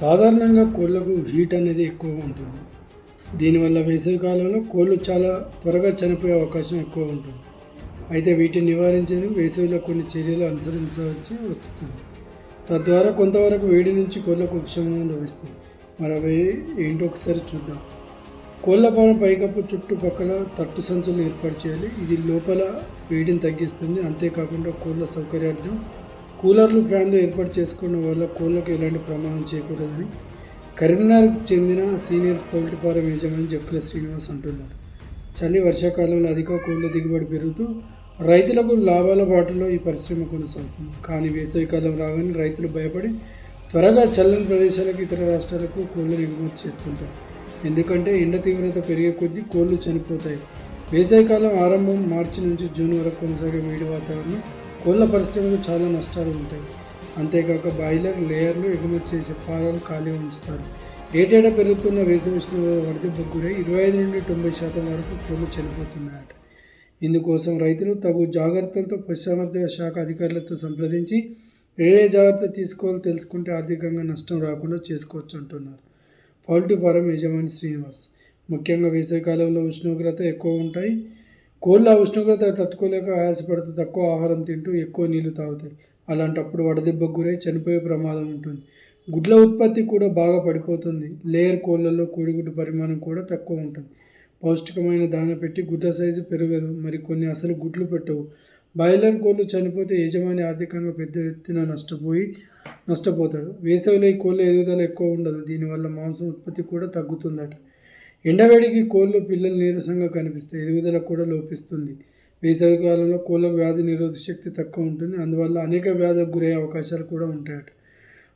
సాధారణంగా కోళ్ళకు హీట్ అనేది ఎక్కువగా ఉంటుంది. దీనివల్ల వేసవి కాలంలో కోళ్ళు చాలా త్వరగా చనిపోయే అవకాశం ఎక్కువ ఉంటుంది. అయితే వీటిని నివారించేందుకు వేసవిలో కొన్ని చర్యలు అనుసరించవలసి వస్తుంది తద్వారా కొంతవరకు వేడి నుంచి కోళ్ళకు ఉపశమనం లభిస్తుంది. మరి అవి ఏంటో ఒకసారి చూద్దాం. కోళ్ళ ఫారం పైకప్పు చుట్టుపక్కల తట్టు సంచులను ఏర్పాటు చేయాలి. ఇది లోపల వేడిని తగ్గిస్తుంది. అంతేకాకుండా కోళ్ళ సౌకర్యార్థం కూలర్లు ఫ్యాన్లు ఏర్పాటు చేసుకోవడం వల్ల కోళ్ళకు ఎలాంటి ప్రమాదం చేయకూడదని కరీంనగర్కు చెందిన సీనియర్ పౌల్ట్రీ ఫారం యజమాని జక్కుల శ్రీనివాస్ అంటున్నారు. చలి వర్షాకాలంలో అధిక కోళ్ళ దిగుబడి పెరుగుతూ రైతులకు లాభాల బాటలో ఈ పరిశ్రమ కొనసాగుతుంది. కానీ వేసవికాలం రాగానే రైతులు భయపడి త్వరగా చల్లని ప్రదేశాలకు ఇతర రాష్ట్రాలకు కోళ్ళు ఎగుమతి చేస్తుంటారు. ఎందుకంటే ఎండ తీవ్రత పెరిగే కొద్దీ కోళ్ళు చనిపోతాయి. వేసవికాలం ఆరంభం మార్చి నుంచి జూన్ వరకు కొనసాగే వేడి వాతావరణం కోళ్ళ పరిశ్రమలో చాలా నష్టాలు ఉంటాయి. అంతేకాక బాయిలర్ లేయర్లు ఎగుమతి చేసే ఫారాలు ఖాళీ ఉంచుతారు. ఏటేటా పెరుగుతున్న వేసవి ఉష్ణోగ్రత వరదెబ్బకు గురై ఇరవై ఐదు నుండి తొంభై శాతం వరకు కోళ్ళు చనిపోతున్నాయట. ఇందుకోసం రైతులు తగు జాగ్రత్తలతో పశుసంవర్ధక శాఖ అధికారులతో సంప్రదించి ఏ ఏ జాగ్రత్త తీసుకోవాలో తెలుసుకుంటే ఆర్థికంగా నష్టం రాకుండా చేసుకోవచ్చు అంటున్నారు. పౌల్ట్రీ ఫారం యజమాని శ్రీనివాస్. ముఖ్యంగా వేసవికాలంలో ఉష్ణోగ్రత ఎక్కువ ఉంటాయి. కోళ్ళ ఆ ఉష్ణోగ్రత తట్టుకోలేక ఆయాసపడుతూ తక్కువ ఆహారం తింటూ ఎక్కువ నీళ్ళు తాగుతాయి. అలాంటప్పుడు వడదెబ్బకు గురై చనిపోయే ప్రమాదం ఉంటుంది. గుడ్ల ఉత్పత్తి కూడా బాగా పడిపోతుంది. లేయర్ కోళ్ళల్లో కోడిగుడ్డు పరిమాణం కూడా తక్కువ ఉంటుంది. పౌష్టికమైన దాన పెట్టి గుడ్ల సైజు పెరగదు. మరి కొన్ని అసలు గుడ్లు పెట్టవు. బాయిలర్ కోళ్ళు చనిపోతే యజమాని ఆర్థికంగా పెద్ద ఎత్తున నష్టపోయి నష్టపోతాడు. వేసవిలో ఈ కోళ్ళ ఎదుగుదల ఎక్కువ ఉండదు. దీనివల్ల మాంసం ఉత్పత్తి కూడా తగ్గుతుందట. ఎండవేడికి కోళ్ళు పిల్లలు నీరసంగా కనిపిస్తాయి ఎదుగుదల కూడా లోపిస్తుంది. వేసవి కాలంలో కోళ్ళకు వ్యాధి నిరోధక శక్తి తక్కువ ఉంటుంది. అందువల్ల అనేక వ్యాధులకు గురయ్యే అవకాశాలు కూడా ఉంటాయట.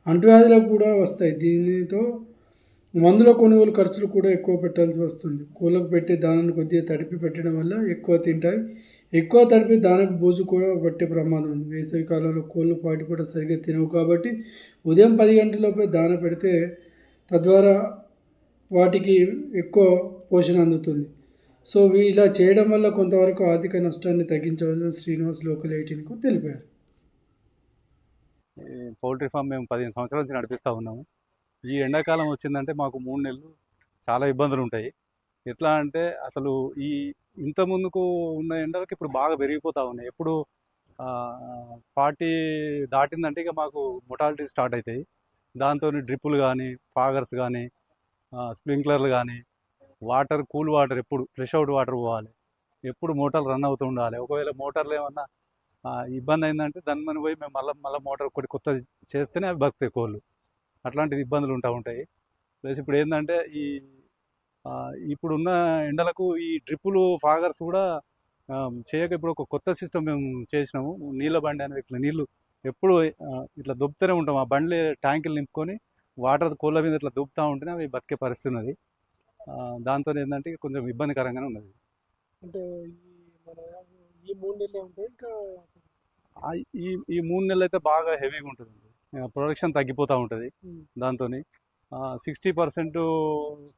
అంటువ్యాధులు కూడా వస్తాయి. దీనితో మందుల కొనుగోలు ఖర్చులు కూడా ఎక్కువ పెట్టాల్సి వస్తుంది. కోళ్ళకు పెట్టే దానాన్ని కొద్దిగా తడిపి పెట్టడం వల్ల ఎక్కువ తింటాయి. ఎక్కువ తడిపి దానికి బూజు కూడా పట్టే ప్రమాదం ఉంది. వేసవి కాలంలో కోళ్ళు పాటి కూడా సరిగ్గా తినవు కాబట్టి ఉదయం పది గంటలలోపే దాన పెడితే తద్వారా వాటికి ఎక్కువ పోషణ అందుతుంది. సో ఇలా చేయడం వల్ల కొంతవరకు ఆర్థిక నష్టాన్ని తగ్గించవలసిన శ్రీనివాస్ లోకల్ ఎయిటీన్కు తెలిపారు. పౌల్ట్రీ ఫామ్ మేము పదిహేను సంవత్సరాల నుంచి నడిపిస్తూ ఉన్నాము. ఈ ఎండాకాలం వచ్చిందంటే మాకు మూడు నెలలు చాలా ఇబ్బందులు ఉంటాయి. ఎట్లా అంటే అసలు ఈ ఇంత ముందుకు ఉన్న ఎండలకి ఇప్పుడు బాగా పెరిగిపోతూ ఉన్నాయి. ఎప్పుడు పార్టీ దాటిందంటే ఇక మాకు మొటాలిటీ స్టార్ట్ అవుతాయి. దాంతో డ్రిప్పులు కానీ ఫాగర్స్ కానీ స్ప్రింక్లర్లు కానీ వాటర్ కూల్ వాటర్ ఎప్పుడు ఫ్రెష్ అవుట్ వాటర్ పోవాలి. ఎప్పుడు మోటార్లు రన్ అవుతూ ఉండాలి. ఒకవేళ మోటార్లు ఏమన్నా ఇబ్బంది అయిందంటే దాని మనం పోయి మేము మళ్ళీ మళ్ళీ మోటార్ ఒకటి కొత్తది చేస్తేనే అవి బతుకుతాయి కోళ్ళు. అట్లాంటిది ఇబ్బందులు ఉంటా ఉంటాయి. ప్లస్ ఇప్పుడు ఏంటంటే ఈ ఇప్పుడున్న ఎండలకు ఈ డ్రిప్పులు ఫాగర్స్ కూడా చేయక ఇప్పుడు ఒక కొత్త సిస్టమ్ మేము చేసినాము. నీళ్ళ బండి అనేది ఇట్లా నీళ్ళు ఎప్పుడు ఇట్లా దొబ్బుతూనే ఉంటాం. ఆ బండ్లు ట్యాంకులు నింపుకొని వాటర్ కోళ్ళ మీద ఇట్లా దుబ్బుతూ ఉంటేనే అవి బతికే పరిస్థితి ఉన్నది. దాంతో ఏంటంటే కొంచెం ఇబ్బందికరంగానే ఉన్నది. అంటే ఈ మూడు నెలలు ఉంటాయి ఇంకా ఆ ఈ ఈ మూడు నెలలు అయితే బాగా హెవీగా ఉంటుంది ప్రొడక్షన్ తగ్గిపోతూ ఉంటుంది. దాంతో సిక్స్టీ పర్సెంట్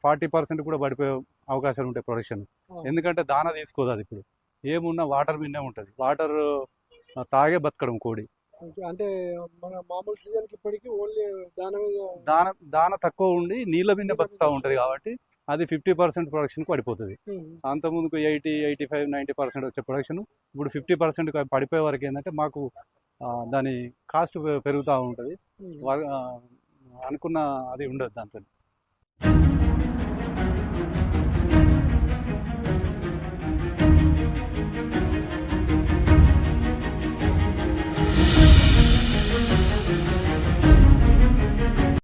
ఫార్టీ పర్సెంట్ కూడా పడిపోయే అవకాశాలు ఉంటాయి ప్రొడక్షన్. ఎందుకంటే దాన తీసుకోదు అది ఇప్పుడు. ఏమున్నా వాటర్ మీదే ఉంటుంది. వాటర్ తాగే బతకడం కోడి. అంటే మన మామూలు సీజన్కి ఇప్పటికీ ఓన్లీ దాని మీద దాన దాన తక్కువ ఉండి నీళ్ళ మీద బతుకుతూ ఉంటుంది కాబట్టి అది ఫిఫ్టీ పర్సెంట్ ప్రొడక్షన్ పడిపోతుంది. ఉమ్, అంత ముందుకు eighty eighty five ninety percent వచ్చే ప్రొడక్షన్ ఇప్పుడు ఫిఫ్టీ పర్సెంట్ పడిపోయే వరకు ఏంటంటే మాకు దాని కాస్ట్ పెరుగుతూ ఉంటుంది. అనుకున్న అది ఉండదు దాంతో